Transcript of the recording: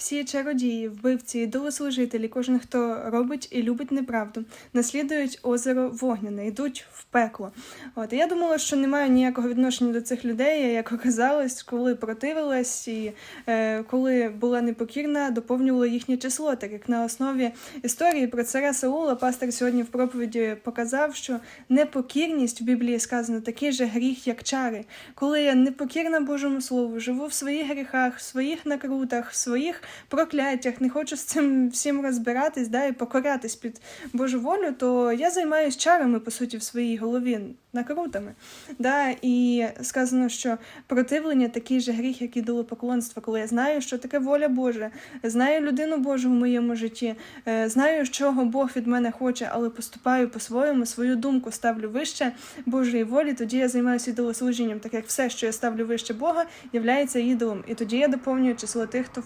Всі чародії, вбивці, ідолослужителі, кожен, хто робить і любить неправду, наслідують озеро вогняне, йдуть в пекло. От я думала, що не маю ніякого відношення до цих людей. Як оказалось, коли противилась і е, коли була непокірна, доповнювала їхнє число, так як на основі історії про царя Саула пастор сьогодні в проповіді показав, що непокірність в Біблії сказано такий же гріх, як чари. Коли я непокірна Божому Слову, живу в своїх гріхах, в своїх накрутах, в своїх прокляттях, не хочу з цим всім розбиратись, да, і покорятись під Божу волю, то я займаюся чарами, по суті, в своїй голові, накрутами. Да, і сказано, що противлення такий же гріх, як ідолопоклонство, коли я знаю, що таке воля Божа, знаю людину Божу в моєму житті, е, знаю, чого Бог від мене хоче, але поступаю по-своєму, свою думку ставлю вище Божої волі, тоді я займаюся ідолослужінням, так як все, що я ставлю вище Бога, являється ідолом. І тоді я доповнюю число тих, хто